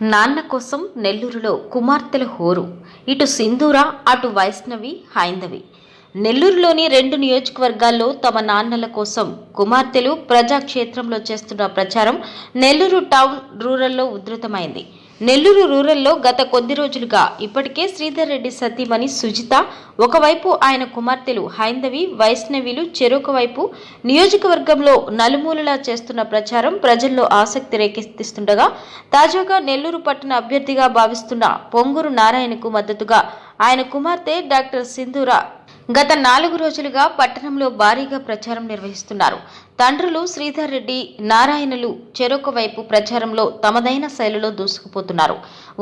నాన్న కోసం నెల్లూరులో కుమార్తెల హోరు. ఇటు సింధూర అటు వైష్ణవి హైందవి. నెల్లూరులోని రెండు నియోజకవర్గాల్లో తమ నాన్నల కోసం కుమార్తెలు ప్రజాక్షేత్రంలో చేస్తున్న ప్రచారం నెల్లూరు టౌన్ రూరల్లో ఉధృతమైంది. నెల్లూరు రూరల్లో గత కొద్ది రోజులుగా ఇప్పటికే శ్రీధర్ రెడ్డి సతీమణి సుజిత ఒకవైపు ఆయన కుమార్తెలు హైందవి వైష్ణవిలు చెరొక వైపు నియోజకవర్గంలో నలుమూలలా చేస్తున్న ప్రచారం ప్రజల్లో ఆసక్తి రేకెత్తిస్తుండగా తాజాగా నెల్లూరు పట్టణ అభ్యర్థిగా భావిస్తున్న పొంగూరు నారాయణకు మద్దతుగా ఆయన కుమార్తె డాక్టర్ సింధూర గత నాలుగు రోజులుగా పట్టణంలో భారీగా ప్రచారం నిర్వహిస్తున్నారు. తండ్రులు శ్రీధర్ రెడ్డి నారాయణలు చెరొక వైపు ప్రచారంలో తమదైన శైలిలో దూసుకుపోతున్నారు.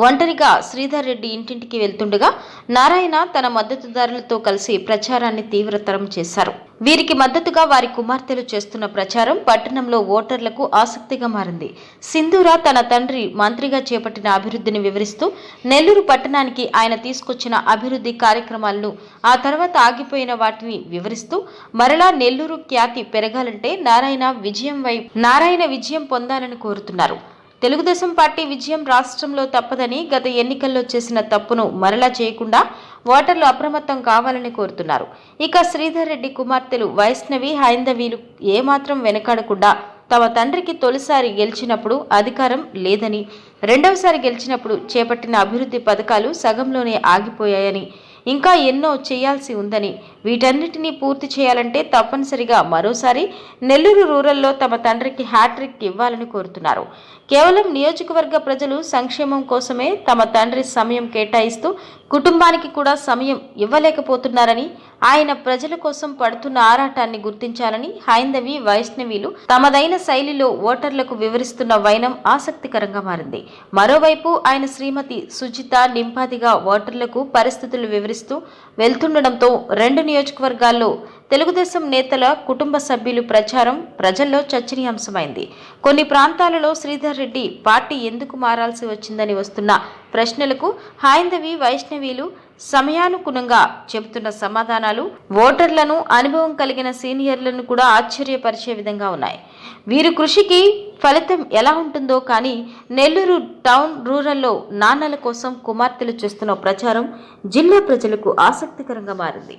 ఒంటరిగా శ్రీధర్ రెడ్డి ఇంటింటికి వెళ్తుండగా నారాయణ తన మద్దతుదారులతో కలిసి ప్రచారాన్ని తీవ్రతరం చేశారు. వీరికి మద్దతుగా వారి కుమార్తెలు చేస్తున్న ప్రచారం పట్టణంలో ఓటర్లకు ఆసక్తిగా మారింది. సింధూర తన తండ్రి మంత్రిగా చేపట్టిన అభివృద్ధిని వివరిస్తూ నెల్లూరు పట్టణానికి ఆయన తీసుకొచ్చిన అభివృద్ధి కార్యక్రమాలను ఆ తర్వాత ఆగిపోయిన వాటిని వివరిస్తూ మరలా నెల్లూరు ఖ్యాతి పెరగాలంటే నారాయణ విజయం వైపు నారాయణ విజయం పొందాలని కోరుతున్నారు. తెలుగుదేశం పార్టీ విజయం రాష్ట్రంలో తప్పదని గత ఎన్నికల్లో చేసిన తప్పును మరలా చేయకుండా ఓటర్లు అప్రమత్తం కావాలని కోరుతున్నారు. ఇక శ్రీధర్ రెడ్డి కుమార్తెలు వైష్ణవి హైందవీలు ఏమాత్రం వెనకాడకుండా తమ తండ్రికి తొలిసారి గెలిచినప్పుడు అధికారం లేదని రెండవసారి గెలిచినప్పుడు చేపట్టిన అభివృద్ధి పథకాలు సగంలోనే ఆగిపోయాయని ఇంకా ఎన్నో చేయాల్సి ఉందని వీటన్నిటినీ పూర్తి చేయాలంటే తప్పనిసరిగా మరోసారి నెల్లూరు రూరల్లో తమ తండ్రికి హ్యాట్రిక్ ఇవ్వాలని కోరుతున్నారు. కేవలం నియోజకవర్గ ప్రజలు సంక్షేమం కోసమే తమ తండ్రి సమయం కేటాయిస్తూ కుటుంబానికి కూడా సమయం ఇవ్వలేకపోతున్నారని ఆయన ప్రజల కోసం పడుతున్న ఆరాటాన్ని గుర్తించాలని హైందవి వైష్ణవీలు తమదైన శైలిలో ఓటర్లకు వివరిస్తున్న వైనం ఆసక్తికరంగా మారింది. మరోవైపు ఆయన శ్రీమతి సుజిత నింపాదిగా ఓటర్లకు పరిస్థితులు వివరిస్తూ వెళ్తుండడంతో రెండు నియోజకవర్గాల్లో తెలుగుదేశం నేతల కుటుంబ సభ్యులు ప్రచారం ప్రజల్లో చర్చనీయాంశమైంది. కొన్ని ప్రాంతాలలో శ్రీధర్ రెడ్డి పార్టీ ఎందుకు మారాల్సి వచ్చిందని వస్తున్న ప్రశ్నలకు హైందవి వైష్ణవీలు సమయానుగుణంగా చెబుతున్న సమాధానాలు ఓటర్లను అనుభవం కలిగిన సీనియర్లను కూడా ఆశ్చర్యపరిచే విధంగా ఉన్నాయి. వీరి కృషికి ఫలితం ఎలా ఉంటుందో కానీ నెల్లూరు టౌన్ రూరల్లో నాన్నల కోసం కుమార్తెలు చేస్తున్న ప్రచారం జిల్లా ప్రజలకు ఆసక్తికరంగా మారింది.